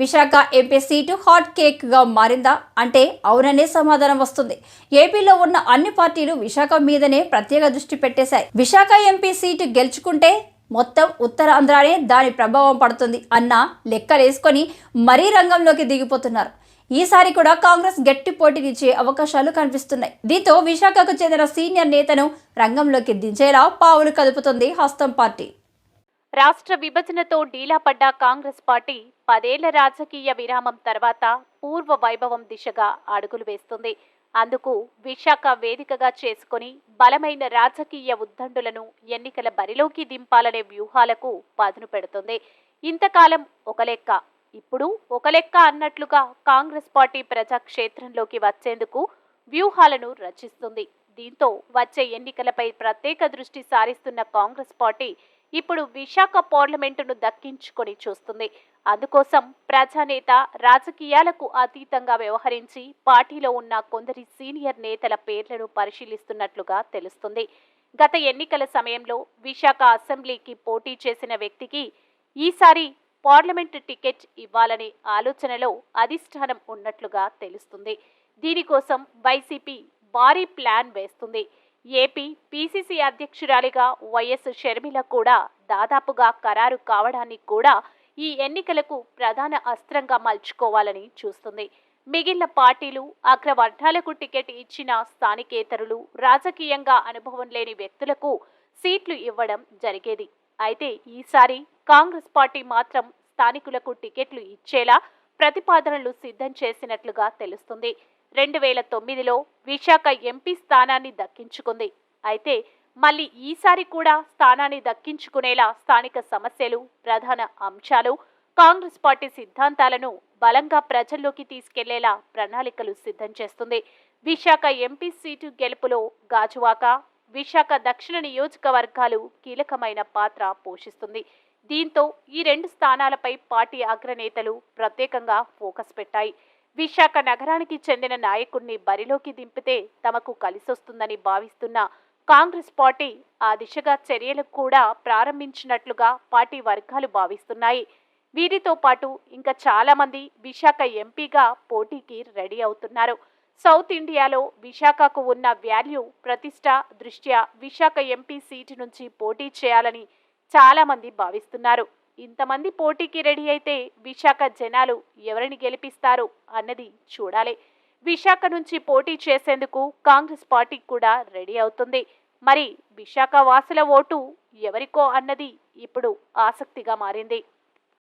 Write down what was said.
Visakha MP seat hot కేక్గా మారిందా? అంటే అవుననే సమాధానం వస్తుంది. ఏపీలో ఉన్న అన్ని పార్టీలు విశాఖ మీదనే ప్రత్యేక దృష్టి పెట్టేశాయి. విశాఖ ఎంపీ సీటు గెలుచుకుంటే మొత్తం ఉత్తరాంధ్రానే దాని ప్రభావం పడుతుంది అన్న లెక్కలేసుకొని మరీ రంగంలోకి దిగిపోతున్నారు. ఈసారి కూడా కాంగ్రెస్ గట్టి పోటీనిచ్చే అవకాశాలు కనిపిస్తున్నాయి. దీంతో విశాఖకు చెందిన సీనియర్ నేతను రంగంలోకి దించేలా పావులు కదుపుతుంది హస్తం పార్టీ. రాష్ట్ర విభజనతో డీలాపడ్డ కాంగ్రెస్ పార్టీ పదేళ్ళ రాజకీయ విరామం తర్వాత పూర్వ వైభవం దిశగా అడుగులు వేస్తుంది. అందుకు విశాఖ వేదికగా చేసుకుని బలమైన రాజకీయ ఉద్దండులను ఎన్నికల బరిలోకి దింపాలనే వ్యూహాలకు పదును పెడుతుంది. ఇంతకాలం ఒక లెక్క ఇప్పుడు ఒక లెక్క అన్నట్లుగా కాంగ్రెస్ పార్టీ ప్రజాక్షేత్రంలోకి వచ్చేందుకు వ్యూహాలను రచిస్తుంది. దీంతో వచ్చే ఎన్నికలపై ప్రత్యేక దృష్టి సారిస్తున్న కాంగ్రెస్ పార్టీ ఇప్పుడు విశాఖ పార్లమెంటును దక్కించుకొని చూస్తుంది. అందుకోసం ప్రజానేత రాజకీయాలకు అతీతంగా వ్యవహరించి పార్టీలో ఉన్న కొందరి సీనియర్ నేతల పేర్లను పరిశీలిస్తున్నట్లుగా తెలుస్తుంది. గత ఎన్నికల సమయంలో విశాఖ అసెంబ్లీకి పోటీ చేసిన వ్యక్తికి ఈసారి పార్లమెంటు టికెట్ ఇవ్వాలనే ఆలోచనలో అధిష్టానం ఉన్నట్లుగా తెలుస్తుంది. దీనికోసం వైసీపీ భారీ ప్లాన్ వేస్తుంది. ఏపీ పీసీసీ అధ్యక్షురాలిగా వైఎస్ షర్మిల కూడా దాదాపుగా ఖరారు కావడాన్ని కూడా ఈ ఎన్నికలకు ప్రధాన అస్త్రంగా మలుచుకోవాలని చూస్తుంది. మిగిలిన పార్టీలు అగ్రవర్ణాలకు టికెట్ ఇచ్చిన స్థానికేతరులు రాజకీయంగా అనుభవం లేని వ్యక్తులకు సీట్లు ఇవ్వడం జరిగేది. అయితే ఈసారి కాంగ్రెస్ పార్టీ మాత్రం స్థానికులకు టికెట్లు ఇచ్చేలా ప్రతిపాదనలు సిద్ధం చేసినట్లుగా తెలుస్తుంది. రెండు వేల తొమ్మిదిలో విశాఖ ఎంపీ స్థానాన్ని దక్కించుకుంది. అయితే మళ్ళీ ఈసారి కూడా స్థానాన్ని దక్కించుకునేలా స్థానిక సమస్యలు ప్రధాన అంశాలు కాంగ్రెస్ పార్టీ సిద్ధాంతాలను బలంగా ప్రజల్లోకి తీసుకెళ్ళేలా ప్రణాళికలు సిద్ధం చేస్తుంది. విశాఖ ఎంపీ సీటు గెలుపులో గాజువాక విశాఖ దక్షిణ నియోజకవర్గాలు కీలకమైన పాత్ర పోషిస్తుంది. దీంతో ఈ రెండు స్థానాలపై పార్టీ అగ్రనేతలు ప్రత్యేకంగా ఫోకస్ పెట్టాయి. విశాఖ నగరానికి చెందిన నాయకుణ్ణి బరిలోకి దింపితే తమకు కలిసొస్తుందని భావిస్తున్న కాంగ్రెస్ పార్టీ ఆ దిశగా చర్యలు కూడా ప్రారంభించినట్లుగా పార్టీ వర్గాలు భావిస్తున్నాయి. వీరితో పాటు ఇంకా చాలామంది విశాఖ ఎంపీగా పోటీకి రెడీ అవుతున్నారు. సౌత్ ఇండియాలో విశాఖకు ఉన్న వాల్యూ ప్రతిష్ట దృష్ట్యా విశాఖ ఎంపీ సీటు నుంచి పోటీ చేయాలని చాలామంది భావిస్తున్నారు. ఇంతమంది పోటీకి రెడీ అయితే విశాఖ జనాలు ఎవరిని గెలిపిస్తారు అన్నది చూడాలి. విశాఖ నుంచి పోటీ చేసేందుకు కాంగ్రెస్ పార్టీ కూడా రెడీ అవుతుంది. మరి విశాఖ వాసుల ఓటు ఎవరికో అన్నది ఇప్పుడు ఆసక్తిగా మారింది.